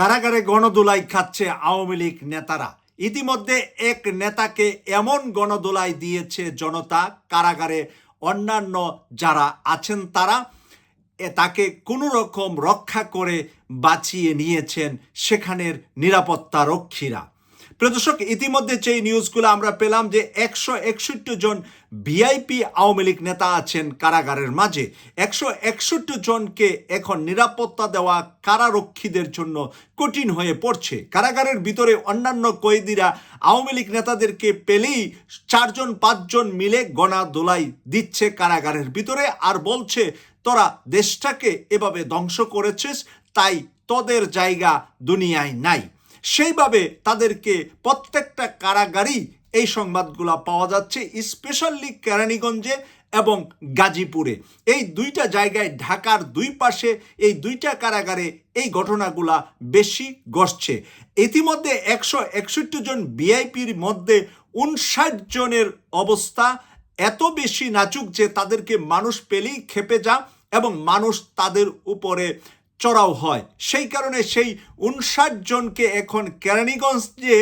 কারাগারে গণদোলাই খাচ্ছে আওয়ামী লীগ নেতারা। ইতিমধ্যে এক নেতাকে এমন গণদোলাই দিয়েছে জনতা, কারাগারে অন্যান্য যারা আছেন তারা তাকে কোনো রকম রক্ষা করে বাঁচিয়ে নিয়েছেন সেখানের নিরাপত্তা রক্ষীরা প্রদর্শক ইতিমধ্যে যে নিউজগুলো আমরা পেলাম যে একশো একষট্টি জন ভিআইপি আওয়ামী লীগ নেতা আছেন কারাগারের মাঝে, একশো একষট্টি জনকে এখন নিরাপত্তা দেওয়া কারারক্ষীদের জন্য কঠিন হয়ে পড়ছে। কারাগারের ভিতরে অন্যান্য কয়েদিরা আওয়ামী লীগ নেতাদেরকে পেলেই চারজন, পাঁচজন মিলে গণা দোলাই দিচ্ছে কারাগারের ভিতরে আর বলছে, তোরা দেশটাকে এভাবে ধ্বংস করেছিস, তাই তোদের জায়গা দুনিয়ায় নাই। সেইভাবে তাদেরকে প্রত্যেকটা কারাগারেই এই সংবাদগুলো পাওয়া যাচ্ছে, স্পেশালি কেরানীগঞ্জে এবং গাজীপুরে। এই দুইটা জায়গায়, ঢাকার দুই পাশে এই দুইটা কারাগারে এই ঘটনাগুলা বেশি ঘটছে। ইতিমধ্যে একশো একষট্টি জন ভিআইপির মধ্যে উনষাট জনের অবস্থা এত বেশি নাচুক যে তাদেরকে মানুষ পেলেই খেপে যা এবং মানুষ তাদের উপরে চড়াও হয়। সেই কারণে সেই উনষাট জনকে এখন কেরানীগঞ্জে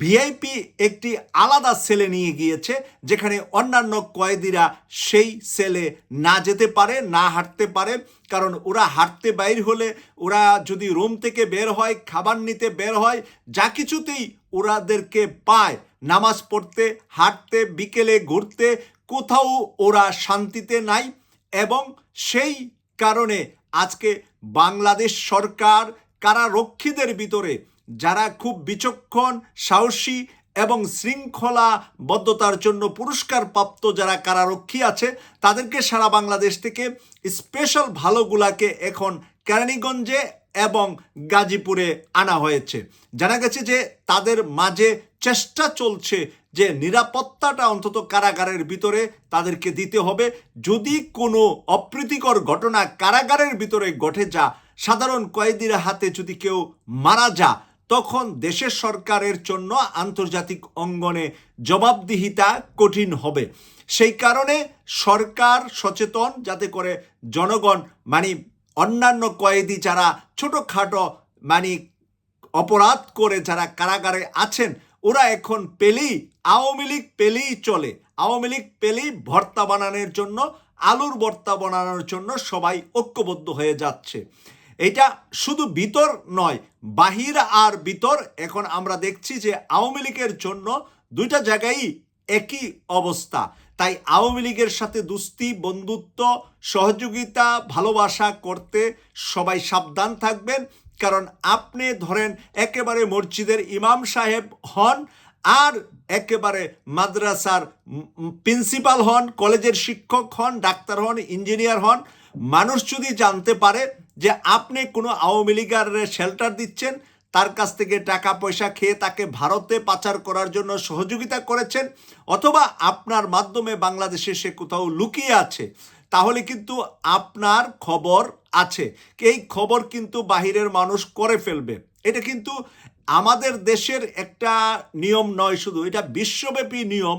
ভিআইপি একটি আলাদা সেলে নিয়ে গিয়েছে, যেখানে অন্যান্য কয়েদিরা সেই সেলে না যেতে পারে, না হাঁটতে পারে, কারণ ওরা হাঁটতে বাইর হলে ওরা যদি রুম থেকে বের হয়, খাবার নিতে বের হয়, যা কিছুতেই ওরাদেরকে পায়। নামাজ পড়তে, হাঁটতে, বিকেলে ঘুরতে, কোথাও ওরা শান্তিতে নাই এবং সেই কারণে আজকে বাংলাদেশ সরকার কারারক্ষীদের ভিতরে যারা খুব বিচক্ষণ, সাহসী এবং শৃঙ্খলাবদ্ধতার জন্য পুরস্কার প্রাপ্ত যারা কারারক্ষী আছে, তাদেরকে সারা বাংলাদেশ থেকে স্পেশাল ভালোগুলাকে এখন কেরানীগঞ্জে এবং গাজীপুরে আনা হয়েছে। জানা গেছে যে তাদের মাঝে চেষ্টা চলছে যে নিরাপত্তাটা অন্তত কারাগারের ভিতরে তাদেরকে দিতে হবে। যদি কোনো অপ্রীতিকর ঘটনা কারাগারের ভিতরে ঘটে যা সাধারণ কয়েদির হাতে যদি কেউ মারা যা তখন দেশের সরকারের জন্য আন্তর্জাতিক অঙ্গনে জবাবদিহিতা কঠিন হবে। সেই কারণে সরকার সচেতন যাতে করে জনগণ মানে অন্যান্য কয়েদি যারা ছোটোখাটো মানে অপরাধ করে যারা কারাগারে আছেন ওরা এখন পেলেই আওয়ামী লীগ পেলেই চলে। আওয়ামী লীগ পেলেই ভর্তা বানানোর জন্য, আলুর ভর্তা বানানোর জন্য সবাই ঐক্যবদ্ধ হয়ে যাচ্ছে। এটা শুধু ভিতর নয়, বাহির আর ভিতর এখন আমরা দেখছি যে আওয়ামী লীগের জন্য দুইটা জায়গায় একই অবস্থা। তাই আওয়ামী লীগের সাথে দুস্তি, বন্ধুত্ব, সহযোগিতা, ভালোবাসা করতে সবাই সাবধান থাকবেন। কারণ আপনি ধরেন একেবারে মসজিদের ইমাম সাহেব হন আর একেবারে মাদ্রাসার প্রিন্সিপাল হন, কলেজের শিক্ষক হন, ডাক্তার হন, ইঞ্জিনিয়ার হন, মানুষ যদি জানতে পারে যে আপনি কোনো আওয়ামী লীগের শেল্টার দিচ্ছেন, তার কাছ থেকে টাকা পয়সা খেয়ে তাকে ভারতে পাচার করার জন্য সহযোগিতা করেছেন, অথবা আপনার মাধ্যমে বাংলাদেশে সে কোথাও লুকিয়ে আছে, তাহলে কিন্তু আপনার খবর আছে। এই খবর কিন্তু বাহিরের মানুষ করে ফেলবে। এটা কিন্তু আমাদের দেশের একটা নিয়ম নয় শুধু, এটা বিশ্বব্যাপী নিয়ম।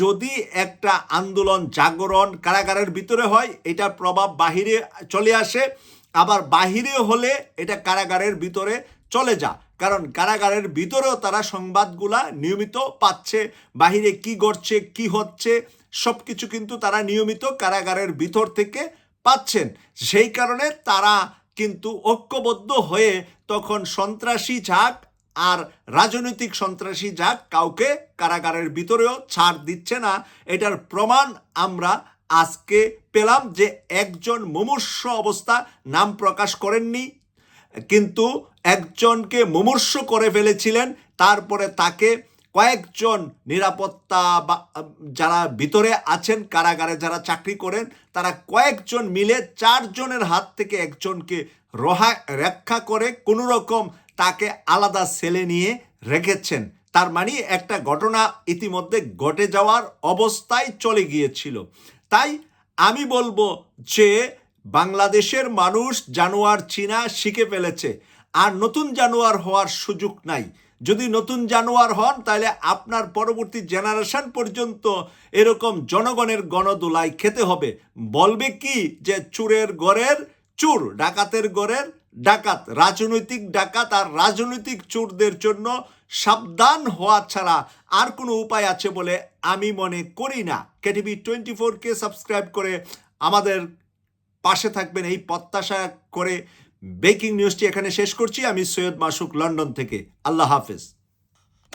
যদি একটা আন্দোলন, জাগরণ কারাগারের ভিতরে হয়, এটার প্রভাব বাহিরে চলে আসে। আবার বাহিরে হলে এটা কারাগারের ভিতরে চলে যা কারণ কারাগারের ভিতরেও তারা সংবাদগুলা নিয়মিত পাচ্ছে। বাহিরে কি ঘটছে, কি হচ্ছে সব কিছু কিন্তু তারা নিয়মিত কারাগারের ভিতর থেকে পাচ্ছেন। সেই কারণে তারা কিন্তু ঐক্যবদ্ধ হয়ে তখন সন্ত্রাসী ঝাঁক আর রাজনৈতিক সন্ত্রাসী যাক কাউকে কারাগারের ভিতরেও ছাড় দিচ্ছে না। এটার প্রমাণ আমরা আজকে পেলাম যে একজন মুমূর্ষ অবস্থা নাম প্রকাশ করেননি, কিন্তু একজনকে মুমূর্ষ করে ফেলেছিলেন, তারপরে তাকে কয়েকজন নিরাপত্তা বা যারা ভিতরে আছেন, কারাগারে যারা চাকরি করেন, তারা কয়েকজন মিলে চারজনের হাত থেকে একজনকে রহা, রক্ষা করে কোনো রকম তাকে আলাদা সেলে নিয়ে রেখেছেন। তার মানে একটা ঘটনা ইতিমধ্যে ঘটে যাওয়ার অবস্থায় চলে গিয়েছিল। তাই আমি বলব যে, বাংলাদেশের মানুষ জানোয়ার চীনা শিখে ফেলেছে, আর নতুন জানোয়ার হওয়ার সুযোগ নাই। যদি নতুন জানোয়ার হন, তাহলে আপনার পরবর্তী জেনারেশন পর্যন্ত এরকম জনগণের গণদোলাই খেতে হবে। বলবে কি যে চুরের গড়ের চুর, ডাকাতের গড়ের ডাকাত। রাজনৈতিক ডাকাত আর রাজনৈতিক চোরদের জন্য সাবধান হওয়া ছাড়া আর কোনো উপায় আছে বলে আমি মনে করি না। কেটিভি টোয়েন্টি ফোরকে সাবস্ক্রাইব করে আমাদের পাশে থাকবেন, এই প্রত্যাশা করে ব্রেকিং নিউজটি এখানে শেষ করছি। আমি সৈয়দ মাসুক লন্ডন থেকে। আল্লাহ হাফেজ।